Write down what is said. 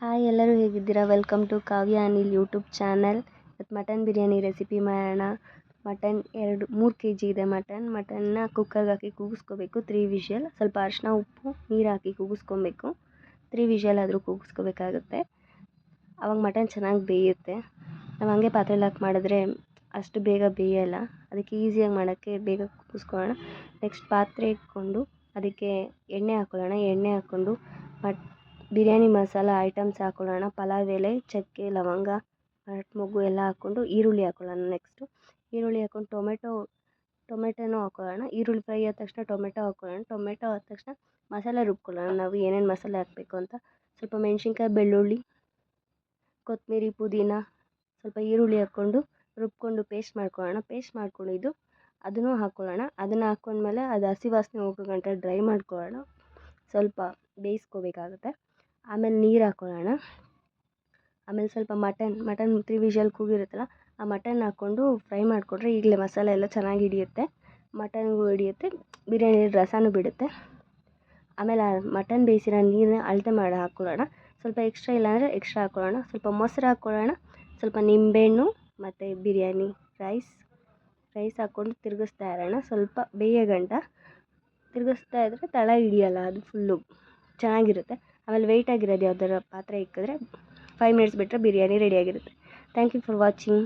Hi ಎಲ್ಲರೂ ಹೇಗಿದ್ದೀರಾ? Welcome to Kavya Anil YouTube channel ಇವತ್ತು ಮಟನ್ ಬಿರಿಯಾನಿ ರೆಸಿಪಿ ಮಾಡೋಣ. ಮಟನ್ ಎರಡು, ಮೂರು ಕೆ ಜಿ ಇದೆ ಮಟನ್ ಮಟನ್ನ ಕುಕ್ಕರ್ಗೆ ಹಾಕಿ ಕೂಗಿಸ್ಕೋಬೇಕು. ತ್ರೀ ವಿಷಲ್ ಸ್ವಲ್ಪ ಅರಿಶಿನ ಉಪ್ಪು, ನೀರು ಹಾಕಿ ಕೂಗಿಸ್ಕೊಬೇಕು. ತ್ರೀ ವಿಷಲ್ ಆದರೂ ಕೂಗಿಸ್ಕೋಬೇಕಾಗುತ್ತೆ. ಅವಾಗ ಮಟನ್ ಚೆನ್ನಾಗಿ ಬೇಯುತ್ತೆ. ನಾವು ಹಂಗೆ ಪಾತ್ರೆಲಿ ಹಾಕಿ ಮಾಡಿದ್ರೆ ಅಷ್ಟು ಬೇಗ ಬೇಯಲ್ಲ. ಅದಕ್ಕೆ ಈಸಿಯಾಗಿ ಮಾಡೋಕ್ಕೆ ಬೇಗ ಕೂಗಿಸ್ಕೊಳ್ಳೋಣ. ನೆಕ್ಸ್ಟ್ ಪಾತ್ರೆ ಇಟ್ಕೊಂಡು ಅದಕ್ಕೆ ಎಣ್ಣೆ ಹಾಕ್ಕೊಳ್ಳೋಣ ಎಣ್ಣೆ ಹಾಕ್ಕೊಂಡು ಮಟ್ ಬಿರಿಯಾನಿ ಮಸಾಲ ಐಟಮ್ಸ್ ಹಾಕ್ಕೊಳ್ಳೋಣ ಪಲಾವ್ ಎಲೆ, ಚಕ್ಕೆ, ಲವಂಗ ಮೊಗ್ಗು ಎಲ್ಲ ಹಾಕ್ಕೊಂಡು ಈರುಳ್ಳಿ ಹಾಕ್ಕೊಳ್ಳೋಣ ನೆಕ್ಸ್ಟು ಈರುಳ್ಳಿ ಹಾಕ್ಕೊಂಡು ಟೊಮೆಟೊ, ಟೊಮೆಟೊನೂ ಹಾಕ್ಕೊಳ್ಳೋಣ ಈರುಳ್ಳಿ ಫ್ರೈ ಆದ ತಕ್ಷಣ ಟೊಮೆಟೊ ಹಾಕ್ಕೊಳ್ಳೋಣ ಟೊಮೆಟೊ ಆದ ತಕ್ಷಣ ಮಸಾಲೆ ರುಬ್ಕೊಳ್ಳೋಣ. ನಾವು ಏನೇನು ಮಸಾಲೆ ಹಾಕಬೇಕು ಅಂತ. ಸ್ವಲ್ಪ ಮೆಣಸಿನ್ಕಾಯಿ, ಬೆಳ್ಳುಳ್ಳಿ ಕೊತ್ತಂಬರಿ ಪುದೀನ ಸ್ವಲ್ಪ ಈರುಳ್ಳಿ ಹಾಕ್ಕೊಂಡು ರುಬ್ಕೊಂಡು ಪೇಸ್ಟ್ ಮಾಡ್ಕೊಳ್ಳೋಣ. ಪೇಸ್ಟ್ ಮಾಡ್ಕೊಂಡಿದ್ದು ಅದನ್ನು ಹಾಕ್ಕೊಳ್ಳೋಣ ಅದನ್ನು ಹಾಕ್ಕೊಂಡ್ಮೇಲೆ ಅದು ಹಸಿ ವಾಸನೆ ಹೋಗೋ ಗಂಟ ಡ್ರೈ ಮಾಡ್ಕೊಳ್ಳೋಣ. ಸ್ವಲ್ಪ ಬೇಯಿಸ್ಕೋಬೇಕಾಗುತ್ತೆ. ಆಮೇಲೆ ನೀರು ಹಾಕ್ಕೊಳ್ಳೋಣ ಆಮೇಲೆ ಸ್ವಲ್ಪ ಮಟನ್ ಮಟನ್ ತ್ರೀ ವಿಷಲ್ ಕೂಗಿರುತ್ತಲ್ಲ ಆ ಮಟನ್ ಹಾಕ್ಕೊಂಡು ಫ್ರೈ ಮಾಡಿಕೊಂಡ್ರೆ ಈಗಲೇ ಮಸಾಲೆ ಎಲ್ಲ ಚೆನ್ನಾಗಿ ಹಿಡಿಯುತ್ತೆ. ಮಟನ್ಗೂ ಹಿಡಿಯುತ್ತೆ, ಬಿರಿಯಾನಿ ರಸನೂ ಬಿಡುತ್ತೆ. ಆಮೇಲೆ ಆ ಮಟನ್ ಬೇಯಿಸಿರೋ ನೀರನ್ನ ಅಳತೆ ಮಾಡಿ ಹಾಕ್ಕೊಳ್ಳೋಣ ಸ್ವಲ್ಪ ಎಕ್ಸ್ಟ್ರಾ ಇಲ್ಲಾಂದರೆ ಎಕ್ಸ್ಟ್ರಾ ಹಾಕ್ಕೊಳ್ಳೋಣ ಸ್ವಲ್ಪ ಮೊಸರು ಹಾಕ್ಕೊಳ್ಳೋಣ ಸ್ವಲ್ಪ ನಿಂಬೆಹಣ್ಣು ಮತ್ತು ಬಿರಿಯಾನಿ ರೈಸ್ ರೈಸ್ ಹಾಕ್ಕೊಂಡು ತಿರುಗಿಸ್ತಾ ಇರೋಣ. ಸ್ವಲ್ಪ ಬೇಯೋ ಗಂಟ. ತಿರುಗಿಸ್ತಾ ಇದ್ದರೆ ತಳ ಹಿಡಿಯಲ್ಲ, ಅದು ಫುಲ್ಲು ಚೆನ್ನಾಗಿರುತ್ತೆ. ಆಮೇಲೆ ವೆಯ್ಟ್ ಆಗಿರೋದು ಯಾವ್ದಾರು ಪಾತ್ರೆ ಇಕ್ಕಿದ್ರೆ ಫೈವ್ ಮಿನಿಟ್ಸ್ ಬಿಟ್ಟರೆ ಬಿರಿಯಾನಿ ರೆಡಿಯಾಗಿರುತ್ತೆ ಥ್ಯಾಂಕ್ ಯು ಫಾರ್ ವಾಚಿಂಗ್